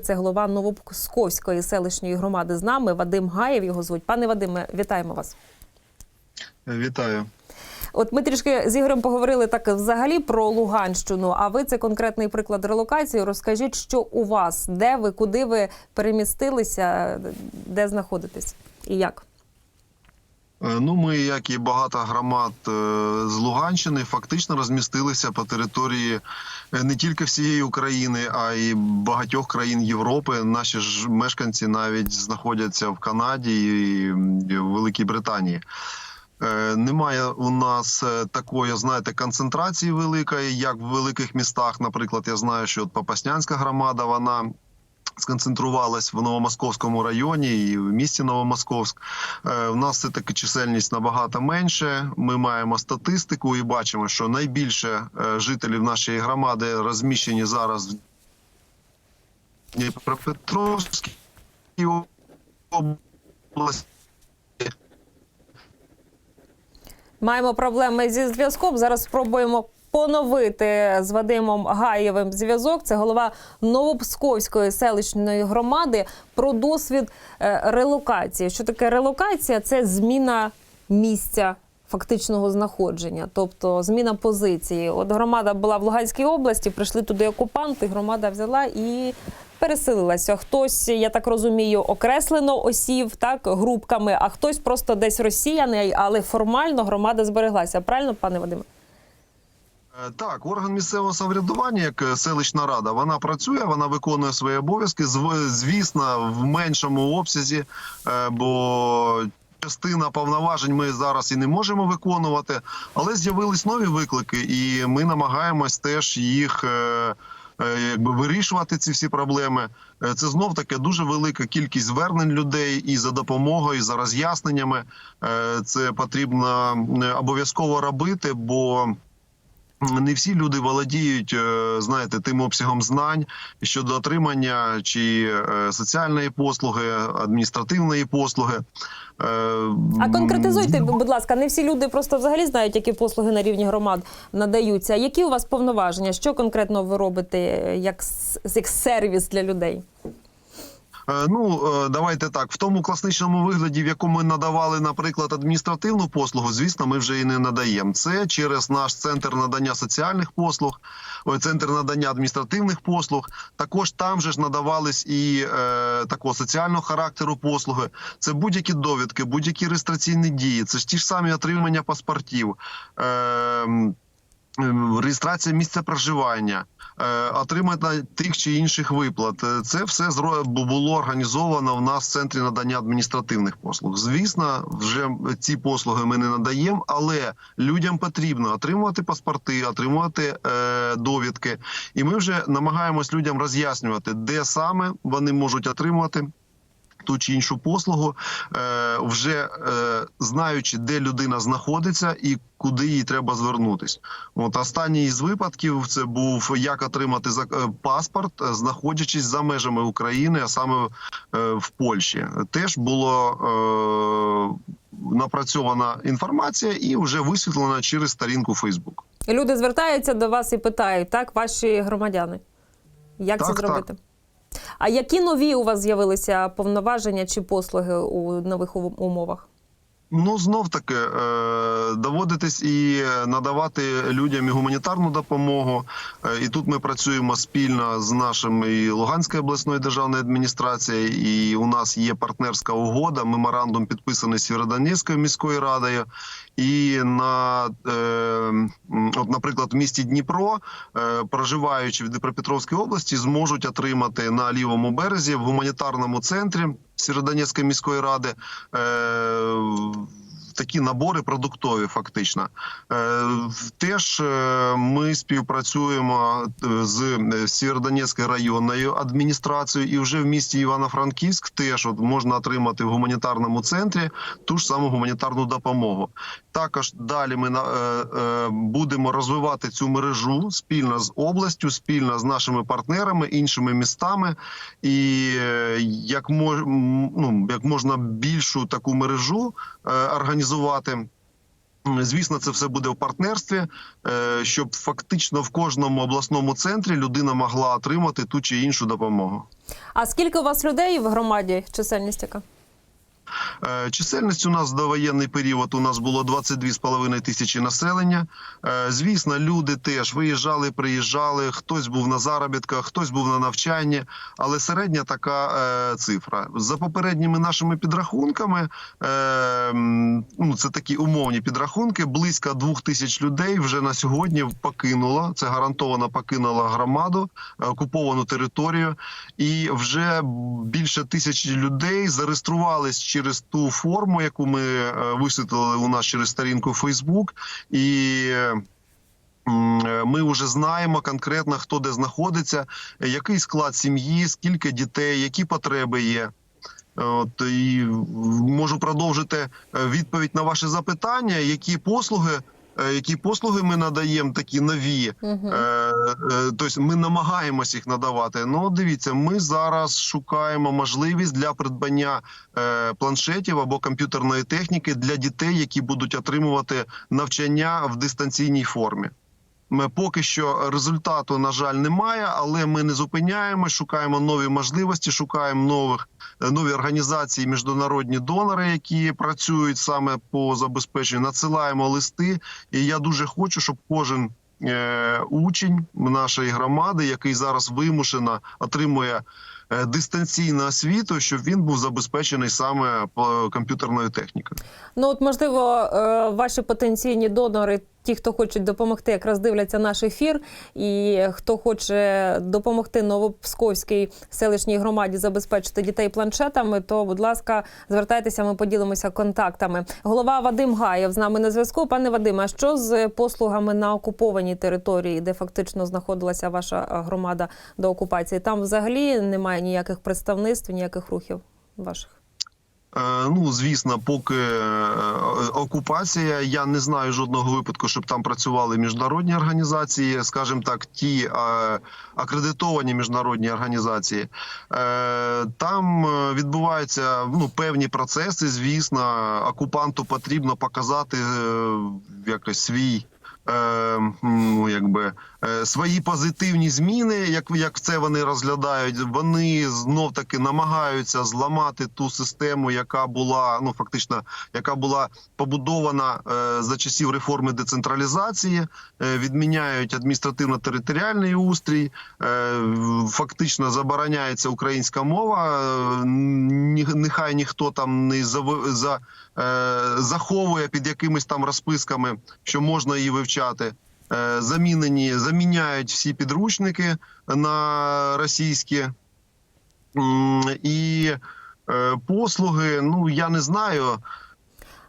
Це голова Новопсковської селищної громади з нами Вадим Гаєв. Його звуть. Пане Вадиме, вітаємо вас. Вітаю. От ми трішки з Ігорем поговорили так взагалі про Луганщину. А ви це конкретний приклад релокації. Розкажіть, що у вас, де ви, куди ви перемістилися, де знаходитесь і як? Е, Ну, ми, як і багато громад е, з Луганщини, фактично розмістилися по території е, не тільки всієї України, а й багатьох країн Європи. Наші ж мешканці навіть знаходяться в Канаді і в Великій Британії. Немає у нас такої, знаєте, концентрації великої, як в великих містах. Наприклад, я знаю, що от Попаснянська громада вона сконцентрувалась в Новомосковському районі і в місті Новомосковськ. Е, В нас все таки чисельність набагато менше. Ми маємо статистику і бачимо, що найбільше е, жителів нашої громади розміщені зараз в Дніпропетровській області. Маємо проблеми зі зв'язком. Зараз спробуємо поновити з Вадимом Гаєвим зв'язок. Це голова Новопсковської селищної громади про досвід е, релокації. Що таке релокація? Це зміна місця. Фактичного знаходження, тобто зміна позиції. От громада була в Луганській області, прийшли туди окупанти. Громада взяла і переселилася. Хтось, я так розумію, окреслено осів так групками, а хтось просто десь росіяни, але формально громада збереглася. Правильно, пане Вадиме? Е, Так, орган місцевого самоврядування, як е, селищна рада, вона працює, вона виконує свої обов'язки. Звісно, в меншому обсязі, е, бо частина повноважень ми зараз і не можемо виконувати, але з'явились нові виклики, і ми намагаємось теж їх. Якби вирішувати ці всі проблеми, це знов таки дуже велика кількість звернень людей і за допомогою, і за роз'ясненнями. Це потрібно обов'язково робити, бо не всі люди володіють, е, знаєте, тим обсягом знань щодо отримання чи е, соціальної послуги, адміністративної послуги. Е, А конкретизуйте, будь ласка, не всі люди просто взагалі знають, які послуги на рівні громад надаються. Які у вас повноваження? Що конкретно ви робите як, як сервіс для людей? Е, Ну е, давайте так. В тому класичному вигляді, в якому ми надавали, наприклад, адміністративну послугу, звісно, ми вже і не надаємо. Це через наш центр надання соціальних послуг, центр надання адміністративних послуг. Також там же ж надавались і е, такого соціального характеру послуги. Це будь-які довідки, будь-які реєстраційні дії. Це ж ті ж самі отримання паспортів. Е, реєстрація місця проживання, е, отримання тих чи інших виплат. Е, Це все було організовано в нас в центрі надання адміністративних послуг. Звісно, вже ці послуги ми не надаємо, але людям потрібно отримувати паспорти, отримувати е, довідки, і ми вже намагаємось людям роз'яснювати, де саме вони можуть отримувати ту чи іншу послугу, е, вже знаючи, де людина знаходиться і куди їй треба звернутись. От останній із випадків це був як отримати е, паспорт, е, знаходячись за межами України, а саме е, в Польщі. Теж було е, напрацьована інформація і вже висвітлена через сторінку Фейсбук. Люди звертаються до вас і питають, так, ваші громадяни. Як це Так, зробити? А які нові у вас з'явилися повноваження чи послуги у нових умовах? Ну знов таки е, доводитись і надавати людям і гуманітарну допомогу. Е, і тут ми працюємо спільно з нашим і Луганською обласною державною адміністрацією. І у нас є партнерська угода. Меморандум підписаний Сєвєродонецькою міською радою. І на е, от, наприклад, в місті Дніпро, проживаючи в Дніпропетровській області, зможуть отримати на лівому березі в гуманітарному центрі Сєвєродонецької міської ради. Е, Такі набори продуктові, фактично. Е, теж е, ми співпрацюємо е, з Сєвєродонецькою районною адміністрацією, і вже в місті Івано-Франківськ теж от можна отримати в гуманітарному центрі ту ж саму гуманітарну допомогу. Також далі ми будемо розвивати цю мережу спільно з областю, спільно з нашими партнерами, іншими містами, і як мож, ну, як можна більшу таку мережу організувати. М, Звісно, це все буде в партнерстві, е, щоб фактично в кожному обласному центрі людина могла отримати ту чи іншу допомогу. А скільки у вас людей в громаді? Чисельність яка? Е, Чисельність у нас до воєнний період у нас було 22,5 тисячі населення. Е, Звісно, люди теж виїжджали, приїжджали. Хтось був на заробітках, хтось був на навчанні, але середня така е, цифра. За попередніми нашими підрахунками, ну це такі умовні підрахунки. Близько двох тисяч людей вже на сьогодні покинуло. Це гарантовано покинула громаду, окуповану територію, і вже більше тисячі людей зареєструвались через ту форму, яку ми е, висвітлили у нас через сторінку Фейсбук, і е, Ми вже знаємо конкретно, хто де знаходиться, який склад сім'ї, скільки дітей, які потреби є. От і можу продовжити е, відповідь на ваше запитання, які послуги, які послуги ми надаємо, такі нові. Угу. Е, е, Тобто ми намагаємось їх надавати. Ну, дивіться, ми зараз шукаємо можливість для придбання е, планшетів або комп'ютерної техніки для дітей, які будуть отримувати навчання в дистанційній формі. Ми поки що результату, на жаль, немає, але ми не зупиняємо, шукаємо нові можливості, шукаємо нових е, нові організації, міжнародні донори, які працюють саме по забезпеченню. Надсилаємо листи, і я дуже хочу, щоб кожен е, учень нашої громади, який зараз вимушено отримує е, дистанційну освіту, щоб він був забезпечений саме комп'ютерною технікою. Ну от можливо, е, ваші потенційні донори, ті, хто хочуть допомогти, якраз дивляться наш ефір, і хто хоче допомогти Новопсковській селищній громаді забезпечити дітей планшетами, то будь ласка, звертайтеся, ми поділимося контактами. Голова Вадим Гаєв з нами на зв'язку. Пане Вадиме, а що з послугами на окупованій території, де фактично знаходилася ваша е, громада до окупації? Там взагалі немає ніяких представництв, ніяких рухів ваших. Е, Ну, звісно, поки е, окупація, я не знаю жодного випадку, щоб там працювали міжнародні організації, скажімо так, ті е, акредитовані міжнародні організації. Там відбуваються ну, певні процеси. Звісно, окупанту потрібно показати якось свій. Ну, якби свої позитивні зміни, як як це вони розглядають, вони знов таки намагаються зламати ту систему, яка була ну фактично, яка була побудована е, за часів реформи децентралізації, е, відміняють адміністративно-територіальний устрій, е, фактично забороняється українська мова. е, Нехай ніхто там не за, е, заховує під якимись там розписками, що можна її вивчати. Е, Замінені заміняють всі підручники на російські і е, послуги. Ну я не знаю.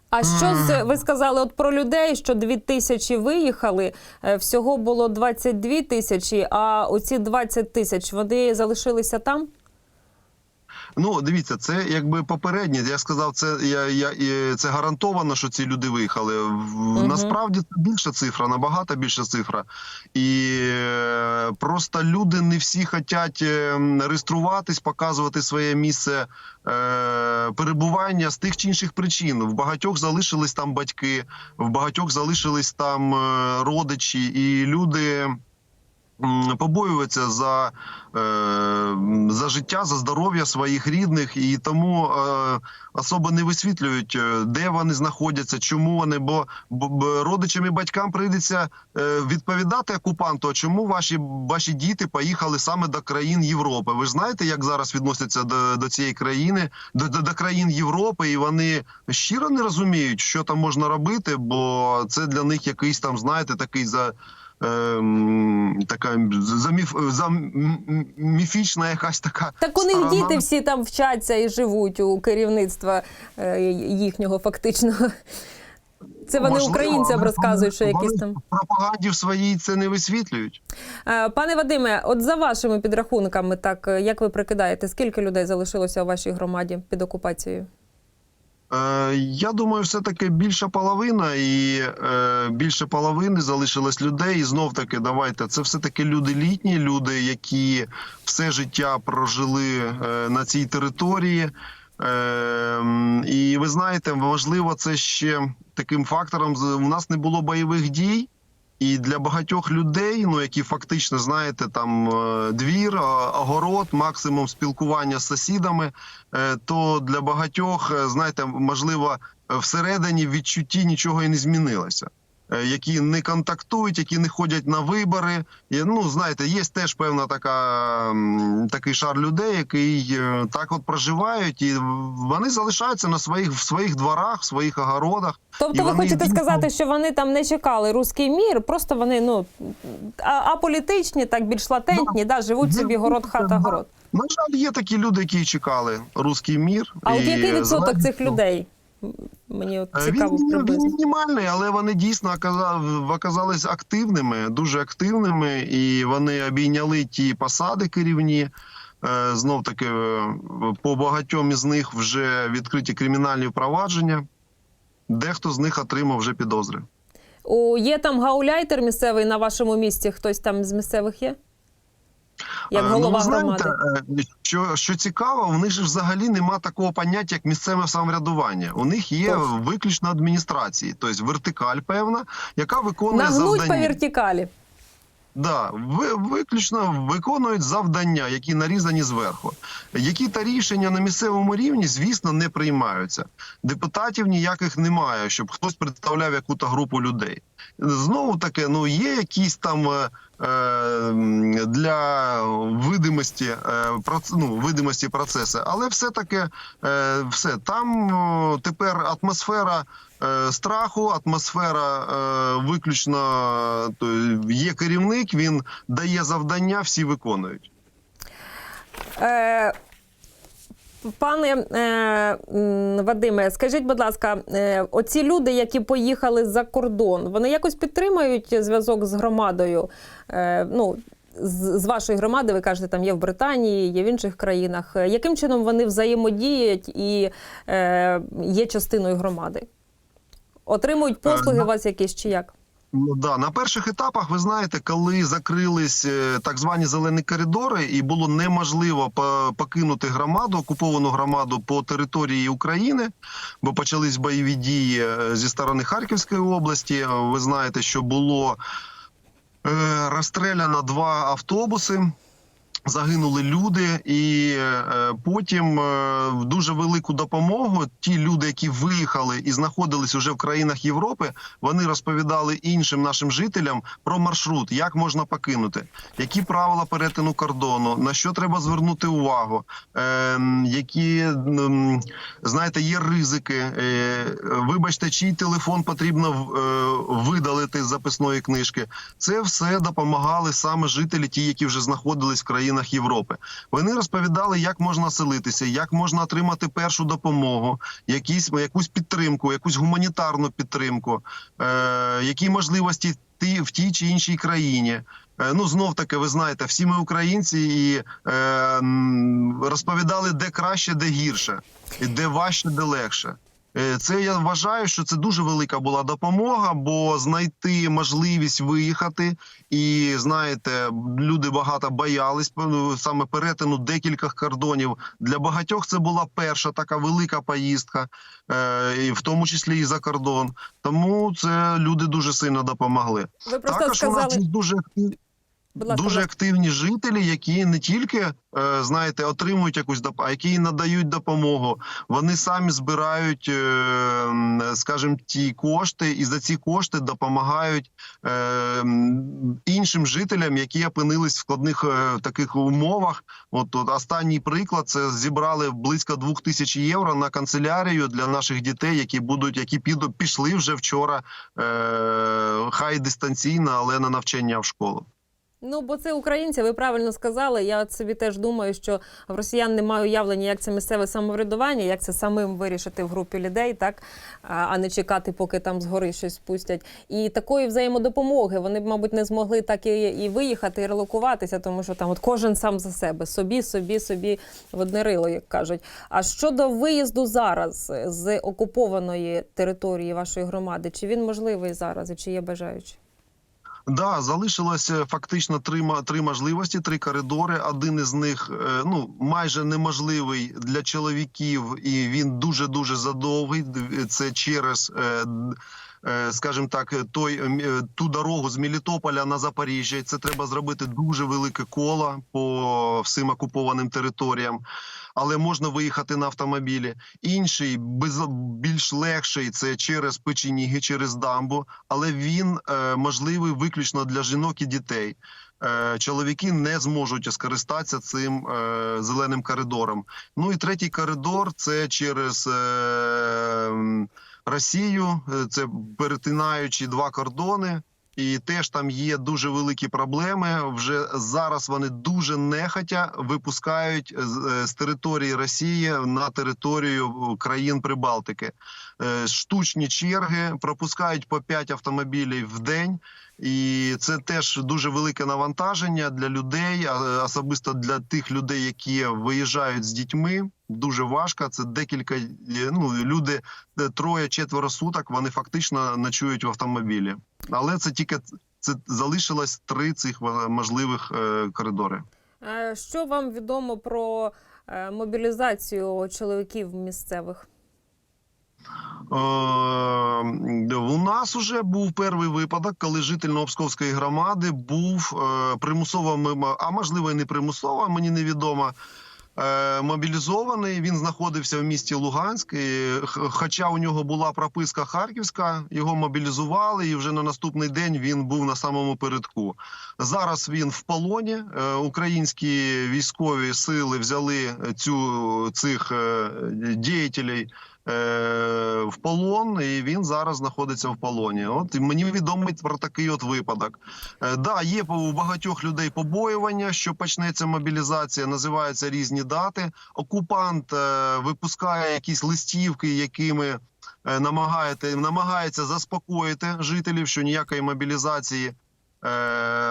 А що з ви сказали от про людей, що дві тисячі виїхали? е, Всього було 22 тисячі, а оці 20 тисяч вони залишилися там? Ну, дивіться, це якби попереднє. Я сказав, це я, я і це гарантовано, що ці люди виїхали. В- Насправді це більша цифра, набагато більша цифра. І е, просто люди не всі хочуть реєструватись, показувати своє місце е, перебування з тих чи інших причин. В багатьох залишились там батьки, в багатьох залишились там е, родичі, і люди. Побоюються за, е, за життя, за здоров'я своїх рідних, і тому е, особо не висвітлюють, е, де вони знаходяться, чому вони. Бо, родичам і батькам прийдеться відповідати окупанту, а чому ваші, ваші діти поїхали саме до країн Європи. Ви ж знаєте, як зараз відносяться до, до цієї країни, до, до, до країн Європи, і вони щиро не розуміють, що там можна робити, бо це для них якийсь там, знаєте, такий за. Ем, така заміф, заміфічна якась така Так у них сторона. діти всі там вчаться і живуть у керівництва е, їхнього фактично. Це вони Можливо, українцям розказують, що якісь там. пропаганді в своїй це не висвітлюють. Е, Пане Вадиме, от за вашими підрахунками, так е, як ви прикидаєте, скільки людей залишилося у вашій громаді під окупацією? Е, я думаю, все таки більша половина, і е, більше половини залишилось людей. І знов таки, давайте це все таки люди літні, люди, які все життя прожили е, на цій території. Е, і ви знаєте, важливо це ще таким фактором. У нас не було бойових дій. І для багатьох людей, ну які фактично знаєте, там е, двір, огород, максимум спілкування з сусідами, е, то для багатьох, е, знаєте, можливо, всередині відчутті нічого і не змінилося. Е, Які не контактують, які не ходять на вибори. І, ну знаєте, є теж певна така такий шар людей, який е, так от проживають, і вони залишаються на своїх в своїх дворах, в своїх огородах. Тобто, І ви хочете дійсно- сказати, що вони там не чекали руський мір, просто вони ну аполітичні, так більш латентні, да, живуть собі город, хата, город. На жаль, є такі люди, які чекали руський мір. А от який відсоток цих людей? Мені от Е, цікаво Він, він мінімальний, але вони дійсно оказались активними, дуже активними, і вони обійняли ті посади керівні. Е, Знов таки е, по багатьом із них вже відкриті кримінальні впровадження. Дехто з них отримав вже підозри. О, є там гауляйтер місцевий на вашому місці? Хтось там з місцевих є? Як Е, голова ну, знаєте, громади? е, що, що цікаво, в них же взагалі нема такого поняття, як місцеве самоврядування. У них є виключно адміністрації, тобто вертикаль певна, яка виконує Нагнуть по завдання. вертикалі. Да, ви виключно виконують завдання, які нарізані зверху. Які та рішення на місцевому рівні, звісно, не приймаються. Депутатів ніяких немає, щоб хтось представляв яку-то групу людей. Знову таки, ну є якісь там е, е, для видимості, е, ну, видимості процеси, але все таки е, все там тепер атмосфера. Е, Страху, атмосфера е, виключно є керівник, він дає завдання, всі виконують. Е, Пане е, Вадиме, скажіть, будь ласка, е, оці люди, які поїхали за кордон, вони якось підтримують зв'язок з громадою? Е, ну, з, з вашої громади, ви кажете, там є в Британії, є в інших країнах. Е, Яким чином вони взаємодіють і е, є частиною громади? Отримують послуги Е, у вас якісь чи як? Ну да, на перших етапах ви знаєте, коли закрились е, так звані зелені коридори, і було неможливо покинути громаду, окуповану громаду по території України, бо почались бойові дії е, зі сторони Харківської області. Ви знаєте, що було розстріляно два автобуси. Загинули люди, і е, потім е, в дуже велику допомогу ті люди, які виїхали і знаходились уже в країнах Європи, вони розповідали іншим нашим жителям про маршрут, як можна покинути, які правила перетину кордону, на що треба звернути увагу, е, які знаєте, є ризики. Е, вибачте, чий телефон потрібно е, видалити з записної книжки. Це все допомагали саме жителі, ті, які вже знаходились в країнах Європи. Вони розповідали, як можна селитися, як можна отримати першу допомогу, якісь якусь підтримку, якусь гуманітарну підтримку, е, які можливості ти в тій чи іншій країні. Е, Ну знов таки, ви знаєте, всі ми українці і е, розповідали, де краще, де гірше, і де важче, де легше. Е, Це я вважаю, що це дуже велика була допомога, бо знайти можливість виїхати, і знаєте, люди багато боялись ну, саме перетину декількох кордонів. Для багатьох це була перша така велика поїздка, е, в тому числі і за кордон. Тому це люди дуже сильно допомогли. Ви просто Також у нас дуже Будь ласка, дуже активні жителі, які не тільки е, знаєте, отримують якусь допомогу, а які надають допомогу. Вони самі збирають, е, скажімо, ті кошти, і за ці кошти допомагають е, іншим жителям, які опинились в складних таких умовах. От, от останній приклад це зібрали близько двох тисяч євро на канцелярію для наших дітей, які будуть, які піду пішли вже вчора, хай дистанційно, але на навчання в школу. Ну, бо це українці, ви правильно сказали. Я от собі теж думаю, що в росіян немає уявлення, як це місцеве самоврядування, як це самим вирішити в групі людей, так а не чекати, поки там згори щось спустять. І такої взаємодопомоги вони б, мабуть, не змогли так і, і виїхати, і релокуватися, тому що там от кожен сам за себе, собі, собі, собі в одне рило, як кажуть. А щодо виїзду зараз з окупованої території вашої громади, чи він можливий зараз і чи є бажаючі? Да, залишилося фактично три, три можливості, три коридори. Один із них е, ну майже неможливий для чоловіків, і він дуже дуже задовгий. Це через. Е, е, Скажімо так, той ем, е, ту дорогу з Мелітополя на Запоріжжя. Це треба зробити дуже велике коло по всім окупованим територіям, але можна виїхати на автомобілі. Інший без більш легший це через печеніги, через дамбу, але він е, можливий виключно для жінок і дітей. Е, чоловіки не зможуть скористатися цим е, зеленим коридором. Ну і третій коридор це через е, Росію, е, це перетинаючи два кордони. І теж там є дуже великі проблеми. Вже зараз вони дуже нехотя випускають з, е, з території Росії на територію країн Прибалтики. Е, Штучні черги пропускають по 5 автомобілів в день. І це теж дуже велике навантаження для людей, особисто для тих людей, які виїжджають з дітьми. Дуже важко. Це декілька е, ну люди е, троє-четверо суток. Вони фактично ночують в автомобілі, але це тільки це залишилось три цих е, можливих коридори. Що вам відомо про мобілізацію чоловіків місцевих? У нас уже був перший випадок, коли житель Новопсковської громади був примусово, а можливо і не примусово, мені невідомо. Е, Мобілізований, він знаходився в місті Луганськ. І, хоча у нього була прописка Харківська, його мобілізували, і вже на наступний день він був на самому передку. Зараз він в полоні. Е, Українські військові сили взяли цю цих діятелів е, в полон, і він зараз знаходиться в полоні. От і мені відомо про такий от випадок. Е, да, є у багатьох людей побоювання, що почнеться мобілізація, називаються різні дати. Окупант е, випускає якісь листівки, якими е, намагаєте, намагається заспокоїти жителів, що ніякої мобілізації е,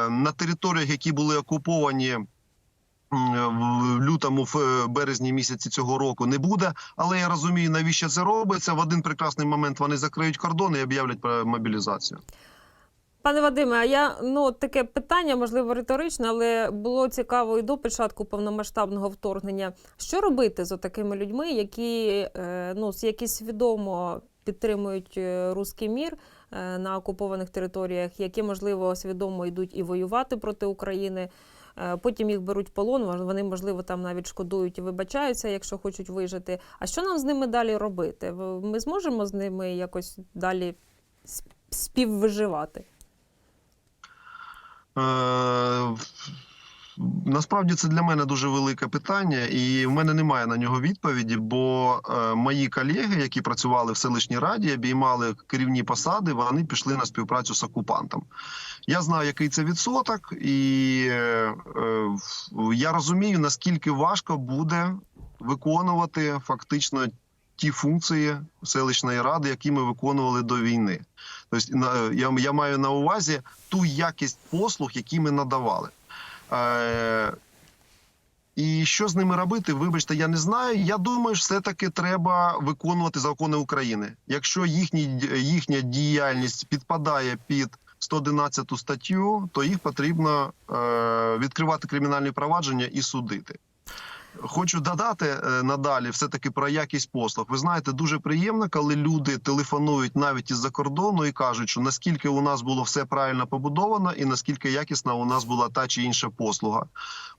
на територіях, які були окуповані. М, В лютому, в е, березні місяці цього року не буде, але я розумію, навіщо це робиться. В один прекрасний момент вони закриють кордони і об'являть про мобілізацію. Пане Вадиме, а я ну таке питання, можливо, риторичне, але було цікаво і до початку повномасштабного вторгнення. Що робити з такими людьми, які е, ну які свідомо підтримують е, руський мір е, на окупованих територіях, які можливо свідомо йдуть і воювати проти України? Е, Потім їх беруть в полон, вони, можливо, там навіть шкодують і вибачаються, якщо хочуть вижити. А що нам з ними далі робити? Ми зможемо з ними якось далі співвиживати? Насправді це для мене дуже велике питання, і в мене немає на нього відповіді. Бо е, мої колеги, які працювали в селищній раді, обіймали керівні посади, вони пішли на співпрацю з окупантом. Я знаю, який це відсоток, і е, е, я розумію, наскільки важко буде виконувати фактично ті функції селищної ради, які ми виконували до війни. Тобто, я маю на увазі ту якість послуг, які ми надавали. Е, і що з ними робити? Вибачте, я не знаю. Я думаю, що все-таки треба виконувати закони України. Якщо їхні, їхня діяльність підпадає під 111 статтю, то їх потрібно е, відкривати кримінальні провадження і судити. Хочу додати е, надалі все таки про якість послуг. Ви знаєте, дуже приємно, коли люди телефонують навіть із-за кордону і кажуть, що наскільки у нас було все правильно побудовано, і наскільки якісна у нас була та чи інша послуга.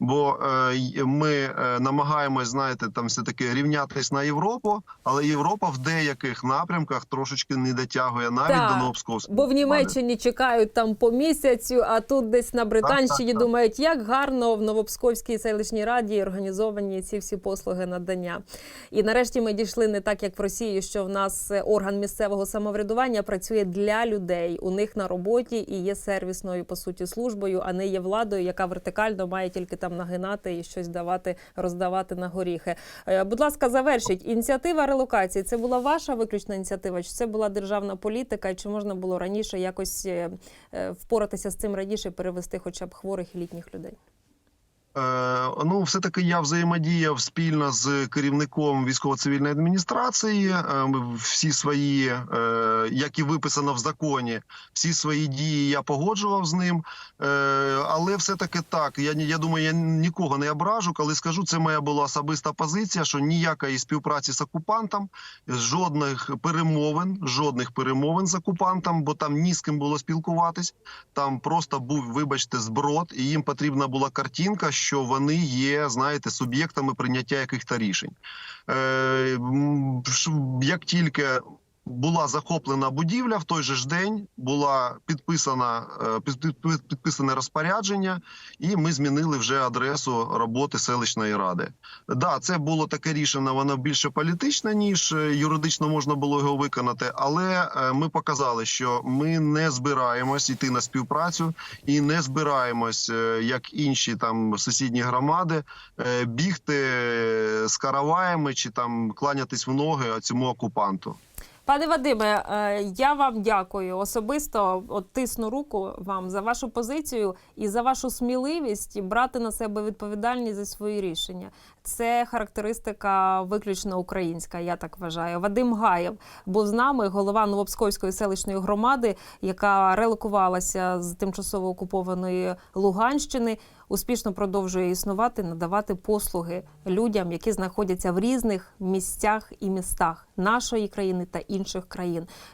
Бо е, ми е, намагаємось, знаєте, там все таки рівнятись на Європу, але Європа в деяких напрямках трошечки не дотягує навіть Так, до Новопсковського. Бо в Німеччині чекають там по місяцю, а тут десь на Британщині так. думають, як гарно в Новопсковській селищній раді організовані ці всі послуги надання. І нарешті ми дійшли не так, як в Росії, що в нас е, орган місцевого самоврядування працює для людей. У них на роботі і є сервісною по суті службою, а не є владою, яка вертикально має тільки там нагинати і щось давати, роздавати на горіхи. Е, Будь ласка, завершіть. Ініціатива релокації це була ваша виключна ініціатива? Чи це була державна політика? Чи можна було раніше якось е, впоратися з цим раніше, перевести хоча б хворих і літніх людей? Е, ну, все-таки я взаємодіяв спільно з керівником військово-цивільної адміністрації. Е, всі свої, е, як і виписано в законі, всі свої дії я погоджував з ним. Але все-таки так. Я я думаю, я нікого не ображу, коли скажу, це моя була особиста позиція, що ніякої співпраці з окупантом, жодних перемовин, жодних перемовин з окупантом, бо там ні з ким було спілкуватись. Там просто був, вибачте, зброд, і їм потрібна була картинка, що вони є, знаєте, суб'єктами прийняття якихось рішень. Е, як тільки була захоплена будівля, в той же ж день була підписана е, під- під- підписане розпорядження, і ми змінили вже адресу роботи селищної ради. Да, це було таке рішення, воно більше політичне, ніж е, юридично можна було його виконати. Але е, ми показали, що ми не збираємось йти на співпрацю і не збираємось, як інші там сусідні громади, бігти з караваями чи там кланятись в ноги цьому окупанту. Пане Вадиме, е, я вам дякую особисто. От тисну руку вам за вашу позицію і за вашу сміливість брати на себе відповідальність за свої рішення. Це характеристика виключно українська. Я так вважаю. Вадим Гаєв був з нами, голова Новопсковської селищної громади, яка релокувалася з тимчасово окупованої Луганщини. Успішно продовжує існувати, надавати послуги людям, які знаходяться в різних місцях і містах нашої країни та інших країн.